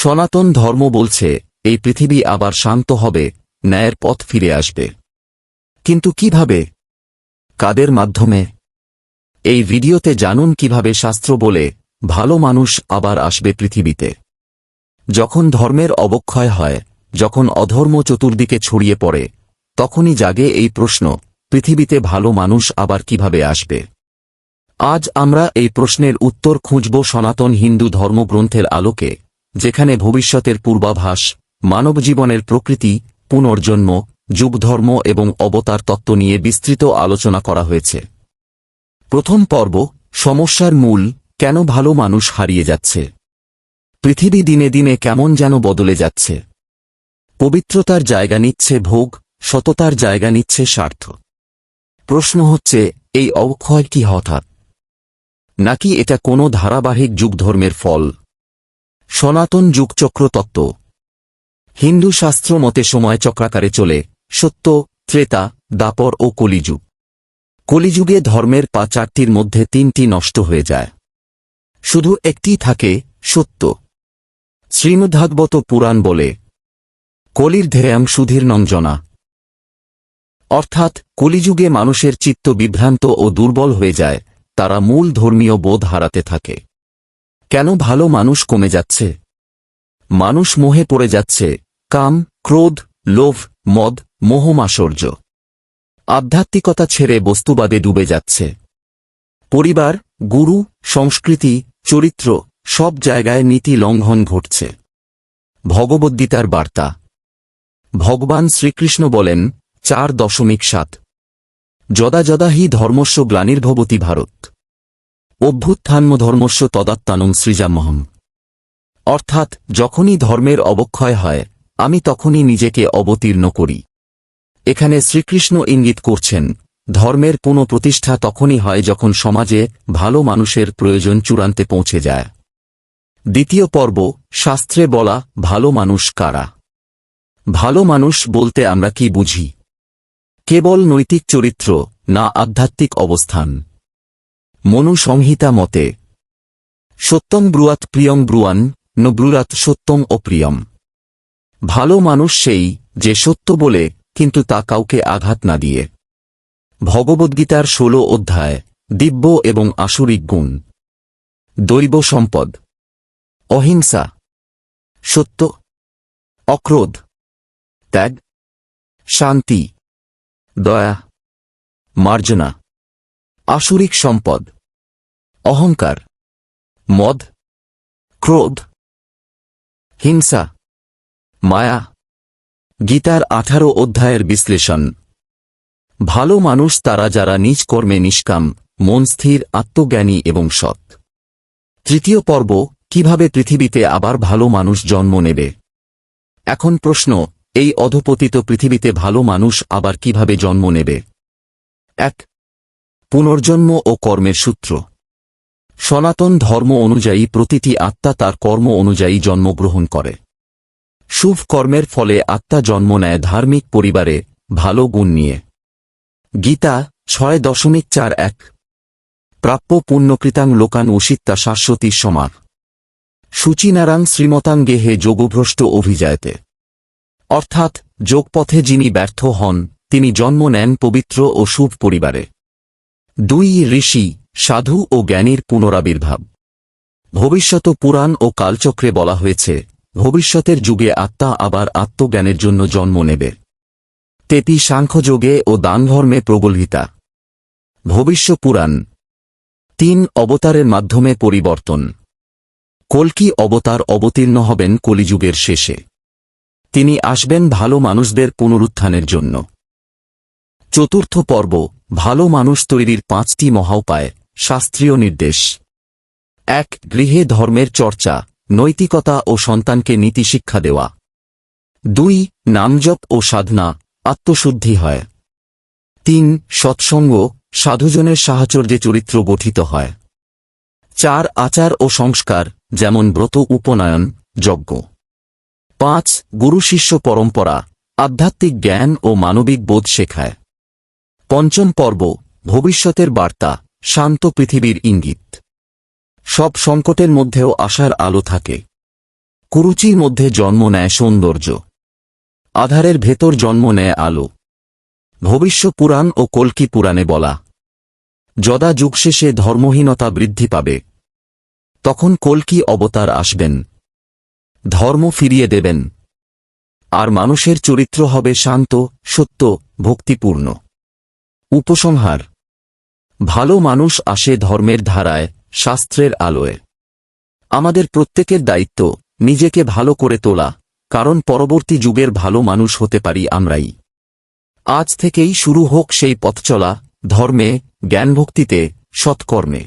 সনাতন ধর্ম বলছে, এই পৃথিবী আবার শান্ত হবে, ন্যায়ের পথ ফিরে আসবে। কিন্তু কীভাবে? কাদের মাধ্যমে? এই ভিডিওতে জানুন কীভাবে শাস্ত্র বলে, ভালো মানুষ আবার আসবে পৃথিবীতে। যখন ধর্মের অবক্ষয় হয়, যখন অধর্ম চতুর্দিকে ছড়িয়ে পড়ে, তখনই জাগে এই প্রশ্ন, পৃথিবীতে ভালো মানুষ আবার কীভাবে আসবে? আজ আমরা এই প্রশ্নের উত্তর খুঁজব সনাতন হিন্দু ধর্মগ্রন্থের আলোকে। যেখানে ভবিষ্যতের পূর্বাভাস, মানবজীবনের প্রকৃতি, পুনর্জন্ম, যুগধর্ম এবং অবতার তত্ত্ব নিয়ে বিস্তৃত আলোচনা করা হয়েছে। প্রথম পর্ব, সমস্যার মূল, কেন ভালো মানুষ হারিয়ে যাচ্ছে? পৃথিবী দিনে দিনে কেমন যেন বদলে যাচ্ছে। পবিত্রতার জায়গা নিচ্ছে ভোগ, সততার জায়গা নিচ্ছে স্বার্থ। প্রশ্ন হচ্ছে, এই অবক্ষয় কি হঠাৎ? নাকি এটা কোনো ধারাবাহিক যুগধর্মের ফল? সনাতন যুগচক্র তত্ত্ব। হিন্দু শাস্ত্র মতে সময় চক্রাকারে চলে সত্য, ত্রেতা, দাপর ও কলিযুগ। কলিযুগে ধর্মের পা চারটির মধ্যে তিনটি নষ্ট হয়ে যায়। শুধু একটি থাকে সত্য। শ্রীমদ্ভাগবত পুরাণ বলে, কলির ধেয়াম সুধীর নঞ্জনা। অর্থাৎ কলিযুগে মানুষের চিত্ত বিভ্রান্ত ও দুর্বল হয়ে যায়, তারা মূল ধর্মীয় বোধ হারাতে থাকে। কেন ভালো মানুষ কমে যাচ্ছে? মানুষ মোহে পড়ে যাচ্ছে, কাম, ক্রোধ, লোভ, মদ মোহমাশর্য আধ্যাত্মিকতা ছেড়ে বস্তুবাদে ডুবে যাচ্ছে। পরিবার, গুরু, সংস্কৃতি, চরিত্র, সব জায়গায় নীতি লঙ্ঘন ঘটছে। ভগবদ্গীতার বার্তা। ভগবান শ্রীকৃষ্ণ বলেন, চার দশমিক সাত। যদা যদা হি ধর্মস্য গ্লানির্ভবতী ভারত। অভ্যুত্থান্ম ধর্মস্য তদাত্মানং সৃজামহম অর্থাৎ, যখনই ধর্মের অবক্ষয় হয়, আমি তখনই নিজেকে অবতীর্ণ করি। এখানে শ্রীকৃষ্ণ ইঙ্গিত করছেন, ধর্মের পুনঃপ্রতিষ্ঠা তখনই হয় যখন সমাজে ভালো মানুষের প্রয়োজন চূড়ান্তে পৌঁছে যায়। দ্বিতীয় পর্ব, শাস্ত্রে বলা, ভালো মানুষ কারা? ভালো মানুষ বলতে আমরা কি বুঝি? কেবল নৈতিক চরিত্র, না আধ্যাত্মিক অবস্থান। মনু সংহিতা মতে, সত্যম ব্রুয়াত প্রিয়ং ব্রুয়ান, ন ব্রুরাত সত্যং অপ্রিয়ম। ভালো মানুষ সেই যে সত্য বলে, কিন্তু তা কাউকে আঘাত না দিয়ে। ভগবদ্গীতার ষোলো অধ্যায়, দিব্য এবং আসুরিক গুণ। দৈব সম্পদ। অহিংসা। সত্য। অক্রোধ। ত্যাগ। শান্তি। দয়া। মার্জনা। আসুরিক সম্পদ, অহংকার, মদ, ক্রোধ, হিংসা, মায়া। গীতার আঠারো অধ্যায়ের বিশ্লেষণ। ভালো মানুষ তারা যারা নিজ কর্মে নিষ্কাম, মন স্থির, আত্মজ্ঞানী এবং সৎ। তৃতীয় পর্ব, কীভাবে পৃথিবীতে আবার ভালো মানুষ জন্ম নেবে? এখন প্রশ্ন, এই অধপতিত পৃথিবীতে ভালো মানুষ আবার কীভাবে জন্ম নেবে? এক পুনর্জন্ম ও কর্মের সূত্র। সনাতন ধর্ম অনুযায়ী প্রতিটি আত্মা তার কর্ম অনুযায়ী জন্মগ্রহণ করে। শুভ কর্মের ফলে আত্মা জন্ম নেয় ধার্মিক পরিবারে, ভালো গুণ নিয়ে। গীতা ছয় দশমিক চার এক। প্রাপ্য পুণ্যকৃতাং লোকান উষিত্তা শাশ্বতী সমার। সূচিনারাং শ্রীমতাং গেহে যোগভ্রষ্ট অভিজায়তে। অর্থাৎ যোগপথে যিনি ব্যর্থ হন, তিনি জন্ম নেন পবিত্র ও শুভ পরিবারে। দুই ঋষি, সাধু ও জ্ঞানীর পুনরাবির্ভাব। ভবিষ্যত পুরাণ ও কালচক্রে বলা হয়েছে, ভবিষ্যতের যুগে আত্মা আবার আত্মজ্ঞানের জন্য জন্ম নেবে। তেতি সাংখ্যযোগে ও দানধর্মে প্রগলহিতা ভবিষ্য পুরাণ। তিন অবতারের মাধ্যমে পরিবর্তন। কল্কি অবতার অবতীর্ণ হবেন কলিযুগের শেষে। তিনি আসবেন ভালো মানুষদের পুনরুত্থানের জন্য। চতুর্থ পর্ব, ভালো মানুষ তৈরির পাঁচটি মহাউপায়, শাস্ত্রীয় নির্দেশ। এক, গৃহে ধর্মের চর্চা, নৈতিকতা ও সন্তানকে নীতিশিক্ষা দেওয়া। দুই নামজপ ও সাধনা, আত্মশুদ্ধি হয়। তিন, সৎসঙ্গ, সাধুজনের সাহচর্যে চরিত্র গঠিত হয়। চার, আচার ও সংস্কার, যেমন ব্রত উপনয়ন, যজ্ঞ। পাঁচ, গুরু শিষ্য পরম্পরা, আধ্যাত্মিক জ্ঞান ও মানবিক বোধ শেখায়। পঞ্চম পর্ব, ভবিষ্যতের বার্তা, শান্ত পৃথিবীর ইঙ্গিত। সব সংকটের মধ্যেও আশার আলো থাকে। কুরুচির মধ্যে জন্ম নেয় সৌন্দর্য। আধারের ভেতর জন্ম নেয় আলো। ভবিষ্য পুরাণ ও কল্কি পুরাণে বলা, যদা যুগ শেষে ধর্মহীনতা বৃদ্ধি পাবে, তখন কল্কি অবতার আসবেন। ধর্ম ফিরিয়ে দেবেন। আর মানুষের চরিত্র হবে শান্ত, সত্য, ভক্তিপূর্ণ। উপসংহার। ভালো মানুষ আসে ধর্মের ধারায়, শাস্ত্রের আলোয়। আমাদের প্রত্যেকের দায়িত্ব, নিজেকে ভালো করে তোলা, কারণ পরবর্তী যুগের ভালো মানুষ হতে পারি আমরাই। আজ থেকেই শুরু হোক সেই পথচলা, ধর্মে, জ্ঞানভক্তিতে, সৎকর্মে।